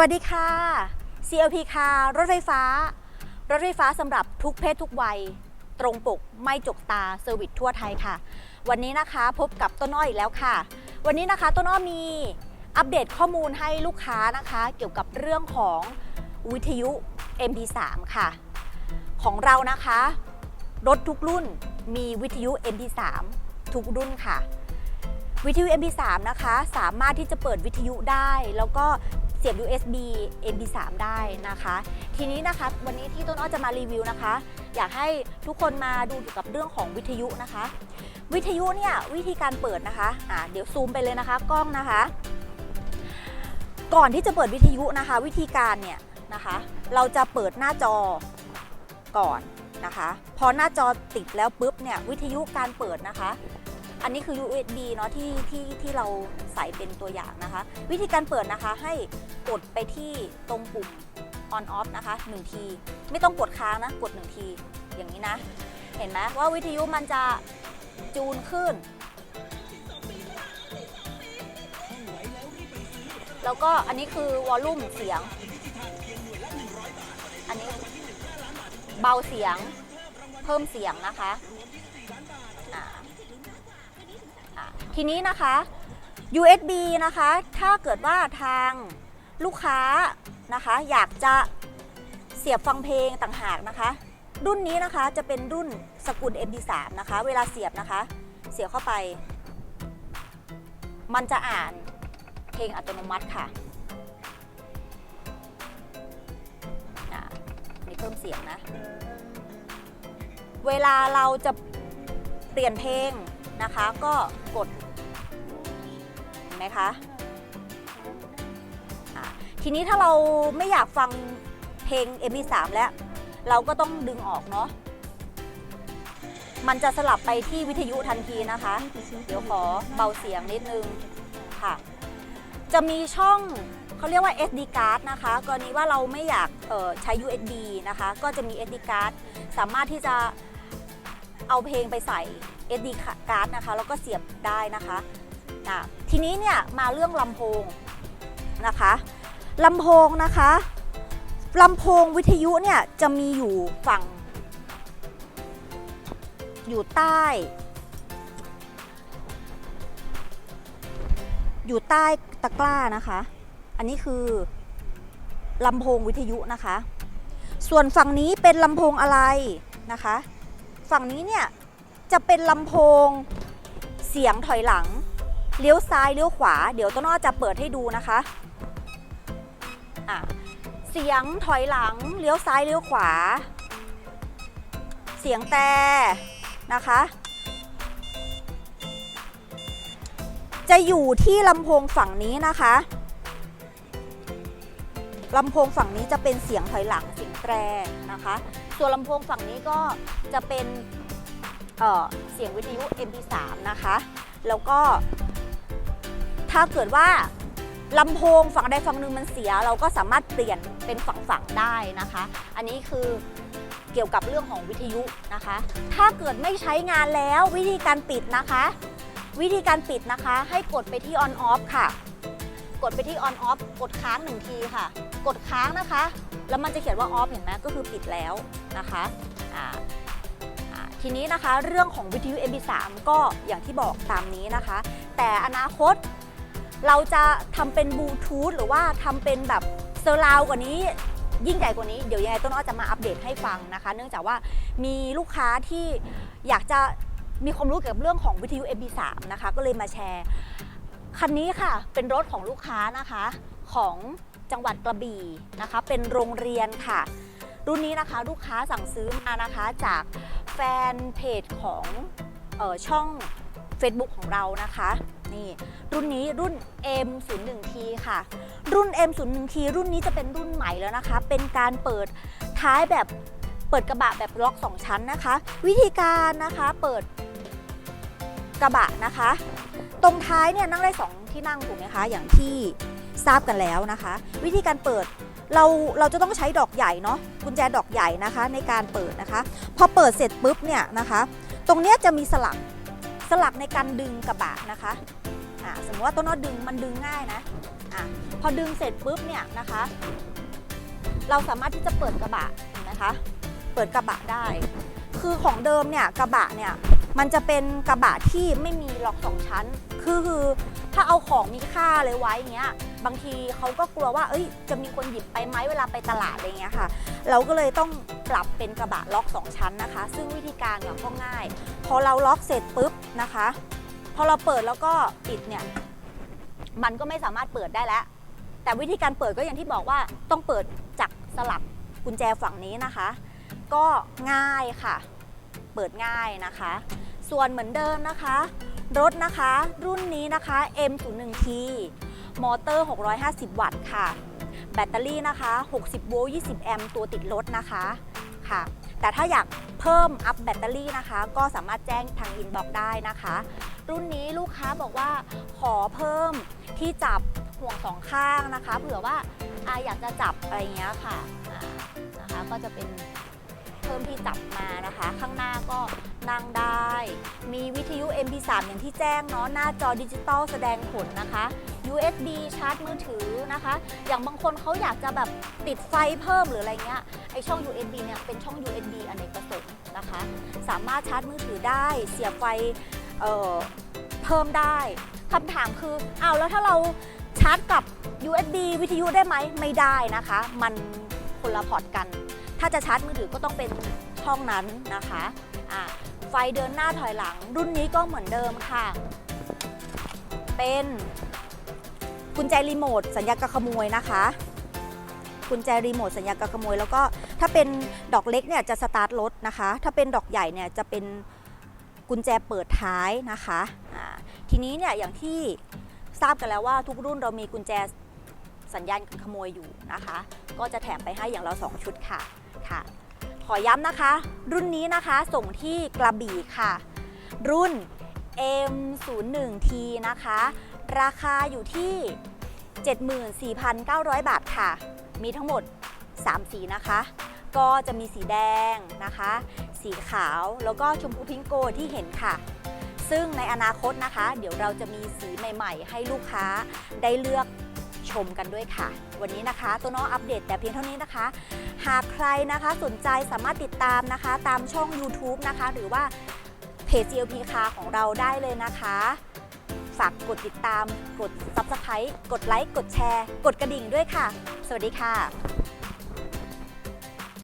วัสดีค่ะ CLP ค่ะรถไฟฟ้า รถไฟฟ้าสำหรับทุกเพศทุกวัย ตรงปก ไม่จกตาเซอร์วิสทั่วไทยค่ะ วันนี้นะคะพบกับต้นอ้ออีกแล้วค่ะ วันนี้นะคะต้นอ้อมีอัปเดตข้อมูลให้ลูกค้านะคะ เกี่ยวกับเรื่องของวิทยุ MP3 ค่ะ ของเรานะคะ รถทุกรุ่นมีวิทยุ MP3 ทุกรุ่นค่ะวิทยุ MP3 นะคะ สามารถที่จะเปิดวิทยุได้ แล้วก็ สียบ USB MP3 ได้นะคะ ทีนี้นะคะวันนี้ที่ต้นอ้อจะมารีวิวนะคะ อยากให้ทุกคนมาดูเกี่ยวกับเรื่องของวิทยุนะคะ วิทยุเนี่ยวิธีการเปิดนะคะอ่าเดี๋ยวซูมไปเลยนะคะกล้องนะคะ ก่อนที่จะเปิดวิทยุนะคะ วิธีการเนี่ยนะคะ เราจะเปิดหน้าจอก่อนนะคะ พอหน้าจอติดแล้วปุ๊บเนี่ยวิทยุการเปิดนะคะ อันนี้คือ USB เนาะที่ที่ที่เราใส่เป็นตัวอย่างนะคะ วิธีการเปิดนะคะให้กดไปที่ตรงปุ่ม on off นะคะ1ทีไม่ต้องกดค้างนะ กด1ทีอย่างนี้นะ เห็นไหมว่าวิทยุมันจะจูนขึ้น แล้วก็อันนี้คือวอลลุ่มเสียง อันนี้เบาเสียง เพิ่มเสียงนะคะ ทีนี้นะคะ USB นะคะ ถ้าเกิดว่าทางลูกค้านะคะ อยากจะเสียบฟังเพลงต่างหากนะคะ รุ่นนี้นะคะจะเป็นรุ่นสกุล MP3 นะคะ เวลาเสียบนะคะ เสียบเข้าไป มันจะอ่านเพลงอัตโนมัติค่ะนี่เพิ่มเสียงนะ เวลาเราจะเปลี่ยนเพลงนะคะ ก็กด คะะทีนี้ถ้าเราไม่อยากฟังเพลง MP3 แล้ว เราก็ต้องดึงออกเนาะมันจะสลับไปที่วิทยุทันทีนะคะ เดี๋ยวขอเบาเสียงนิดนึงค่ะ จะมีช่องเขาเรียกว่า SD card นะคะกรณีว่าเราไม่อยากใช้ USB นะคะ ก็จะมี SD card สามารถที่จะเอาเพลงไปใส่ SD card นะคะ แล้วก็เสียบได้นะคะอะ ทีนี้เนี่ยมาเรื่องลำโพงนะคะลำโพงนะคะลำโพงวิทยุเนี่ยจะมีอยู่ฝั่ง อยู่ใต้ อยู่ใต้ตะกร้านะคะ อันนี้คือลำโพงวิทยุนะคะ ส่วนฝั่งนี้เป็นลำโพงอะไรนะคะ ฝั่งนี้เนี่ยจะเป็นลำโพงเสียงถอยหลัง เลี้ยวซ้ายเลี้ยวขวา เดี๋ยวต้นอ้อจะเปิดให้ดูนะคะอะเสียงถอยหลังเลี้ยวซ้ายเลี้ยวขวา เสียงแต่นะคะ จะอยู่ที่ลำโพงฝั่งนี้นะคะลำโพงฝั่งนี้จะเป็นเสียงถอยหลังเสียงแตรนะคะ ส่วนลำโพงฝั่งนี้ก็จะเป็นเอ่อเสียงวิทยุ MP3 นะคะ แล้วก็ ถ้าเกิดว่าลำโพงฝั่งใดฝั่งหนึ่งมันเสีย เราก็สามารถเปลี่ยนเป็นฝั่งฝั่งๆได้นะคะ อันนี้คือเกี่ยวกับเรื่องของวิทยุนะคะ ถ้าเกิดไม่ใช้งานแล้ววิธีการปิดนะคะ วิธีการปิดนะคะ ให้กดไปที่ on off ค่ะ กดไปที่ on off กดค้างหนึ่งทีค่ะ กดค้างนะคะ แล้วมันจะเขียนว่า off เห็นไหมก็คือปิดแล้วนะคะทีนี้นะคะเรื่องของวิทยุ MP3 ก็อย่างที่บอกตามนี้นะคะ แต่อนาคต เราจะทำเป็นบลูทูธหรือว่าทำเป็นแบบเซอร์ราวกว่านี้ยิ่งใหญ่กว่านี้เดี๋ยวยังไงต้นอ้อจะมาอัปเดตให้ฟังนะคะ เนื่องจากว่ามีลูกค้าที่อยากจะมีความรู้เกี่ยวกับเรื่องของวิทยุ MP3 นะคะ ก็เลยมาแชร์ คันนี้ค่ะเป็นรถของลูกค้านะคะของจังหวัดกระบี่นะคะ เป็นโรงเรียนค่ะ รุ่นนี้นะคะลูกค้าสั่งซื้อมานะคะจากแฟนเพจของเออช่อง Facebook ของเรานะคะ นี่รุ่นนี้รุ่น M01T ค่ะ รุ่น M01T รุ่นนี้จะเป็นรุ่นใหม่แล้วนะคะ เป็นการเปิดท้ายแบบเปิดกระบะแบบล็อก 2 ชั้นนะคะ วิธีการนะคะเปิดกระบะนะคะ ตรงท้ายเนี่ยนั่งได้ 2 ที่นั่งถูกไหมคะ อย่างที่ทราบกันแล้วนะคะ วิธีการเปิดเราเราจะต้องใช้ดอกใหญ่เนาะกุญแจดอกใหญ่นะคะในการเปิดนะคะ พอเปิดเสร็จปุ๊บเนี่ยนะคะ ตรงเนี้ยจะมีสลัก สลักในการดึงกระบะนะคะะสมมติว่าต้นอ้อดึงมันดึงง่ายนะอะพอดึงเสร็จปุ๊บเนี่ยนะคะ เราสามารถที่จะเปิดกระบะนะคะ เปิดกระบะได้ คือของเดิมเนี่ยกระบะเนี่ยมันจะเป็นกระบะที่ไม่มีล็อกสองชั้น คือคือถ้าเอาของมีค่าเลยไว้อย่างเงี้ย บางทีเขาก็กลัวว่า เอ้ย จะมีคนหยิบไปไหมเวลาไปตลาดอะไรเงี้ยค่ะ เราก็เลยต้องปรับเป็นกระบะล็อกสองชั้นนะคะ ซึ่งวิธีการเนี่ยก็ง่าย พอเราล็อกเสร็จปุ๊บนะคะ พอเราเปิดแล้วก็ปิดเนี่ย มันก็ไม่สามารถเปิดได้แล้ว แต่วิธีการเปิดก็อย่างที่บอกว่าต้องเปิดจากสลักกุญแจฝั่งนี้นะคะ ก็ง่ายค่ะ เปิดง่ายนะคะ ส่วนเหมือนเดิมนะคะ รถนะคะ รุ่นนี้นะคะ M01T มอเตอร์ 650 วัตต์ค่ะ แบตเตอรี่นะคะ 60 โวลต์ 20 แอมป์ตัวติดรถนะคะค่ะ แต่ถ้าอยากเพิ่มอัพแบตเตอรี่นะคะ ก็สามารถแจ้งทางอินบ็อกซ์ได้นะคะ รุ่นนี้ลูกค้าบอกว่าขอเพิ่มที่จับห่วงสองข้างนะคะ เผื่อว่าอาอยากจะจับอะไรเงี้ยค่ะนะคะก็จะเป็น เพิ่มที่จับมานะคะ ข้างหน้าก็นั่งได้ มีวิทยุ MP3 อย่างที่แจ้งเนาะหน้าจอดิจิตอลแสดงผลนะคะ USB ชาร์จมือถือนะคะ อย่างบางคนเขาอยากจะแบบติดไฟเพิ่มหรืออะไรเงี้ยไอช่อง USB เนี่ยเป็นช่อง USB อเนกประสงค์นะคะ สามารถชาร์จมือถือได้เสียบไฟเอ่อเพิ่มได้คำถามคืออ้าวแล้วถ้าเราชาร์จกับ USB วิทยุได้ไหมไม่ได้นะคะ มันคนละพอร์ตกัน ถ้าจะชาร์จมือถือก็ต้องเป็นช่องนั้นนะคะะไฟเดินหน้าถอยหลัง รุ่นนี้ก็เหมือนเดิมค่ะ เป็นกุญแจรีโมทสัญญาการขโมยนะคะ กุญแจรีโมทสัญญาการขโมย แล้วก็ถ้าเป็นดอกเล็กเนี่ยจะสตาร์ทรถนะคะ ถ้าเป็นดอกใหญ่เนี่ยจะเป็นกุญแจเปิดท้ายนะคะอ่าทีนี้เนี่ยอย่างที่ทราบกันแล้วว่าทุกรุ่นเรามีกุญแจสัญญาณขโมยอยู่นะคะ ก็จะแถมไปให้อย่างละ2ชุดค่ะ ค่ะ ขอย้ำนะคะ รุ่นนี้นะคะส่งที่กระบี่ค่ะ รุ่น M01T นะคะ ราคาอยู่ที่ 74,900 บาทค่ะ มีทั้งหมด 3 สีนะคะ ก็จะมีสีแดงนะคะ สีขาวแล้วก็ชมพูพิงโกที่เห็นค่ะ ซึ่งในอนาคตนะคะ เดี๋ยวเราจะมีสีใหม่ ๆ ให้ลูกค้าได้เลือก ชมกันด้วยค่ะ วันนี้นะคะตัวน้องอัปเดตแต่เพียงเท่านี้นะคะ หากใครนะคะสนใจสามารถติดตามนะคะ ตามช่อง YouTube นะคะ หรือว่าเพจ GLP คาของเราได้เลยนะคะฝากกดติดตาม กด Subscribe กดไลค์ กดแชร์ กดกระดิ่งด้วยค่ะ สวัสดีค่ะ